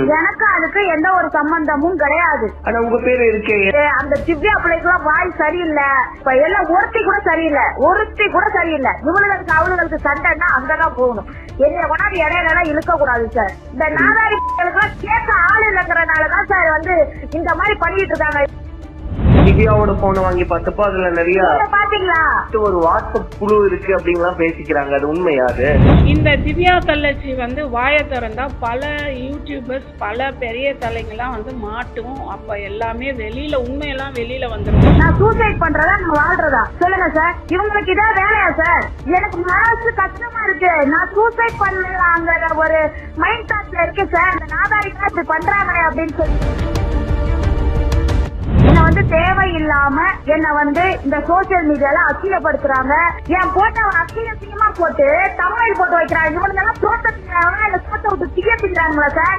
எனக்கு அதுக்கு எந்த ஒரு சம்பந்தமும் கிடையாது. ஆனா உங்க பேரு இருக்கே. அந்த திவ்யா பிள்ளைக்குலாம் வாய் சரியில்லை. இப்ப எல்லாம் ஒருத்தி கூட சரியில்லை. ஒருத்தி கூட சரியில்லை. இவளுகளுக்கு அவளுகளுக்கு சண்டைன்னா அங்கதான் போகணும். என்னைய கொண்டாந்து இடையில எல்லாம் இழுக்க கூடாது சார் இந்த நாதாரி எல்லாம் கேட்க ஆள் இல்லைங்கிறனாலதான் சார் வந்து இந்த மாதிரி பண்ணிட்டு இருக்காங்க. திவ்யாவோட போனை வாங்கி பார்த்தப்போ அதுல நிறைய ஒரு வாட்ஸ்அப் குழு இருக்கு அப்படின்லாம் பேசிக்கிறாங்க. அது உண்மையா அது? இந்த திவ்யா தள்ளச்சி வந்து வாயை திறந்தா பல யூடியூபர்ஸ் பல பெரிய தலைங்கெல்லாம் வந்து மாட்டும். அப்ப எல்லாமே வெளியில உண்மையெல்லாம் வெளியில வந்துடும் நான் சூசைட் பண்றதா? நான் வாழ்றதா? சொல்லுங்க சார் இவங்களுக்கு இதான் வேலையா சார் எனக்கு மனசு கஷ்டமா இருக்கு. நான் சூசைட் பண்ணலாங்கிற ஒரு மைண்ட் தாட்ல இருக்கு சார் இந்த நாதாரிக்கா இப்படி பண்றாங்களே அப்படின்னு சொல்லி. இல்லாம என்ன வந்து இந்த சோசியல் மீடியால அசிங்கப்படுத்துறாங்க. என் போட்டோ அசிங்க அசிங்கமா போட்டு தமிழ் போட்டு வைக்கிறாங்க. இவனுங்க எல்லாம் சோத்த திங்கிறாங்க இல்ல சோத்த விட்டு தீய திங்கிறாங்களா சார்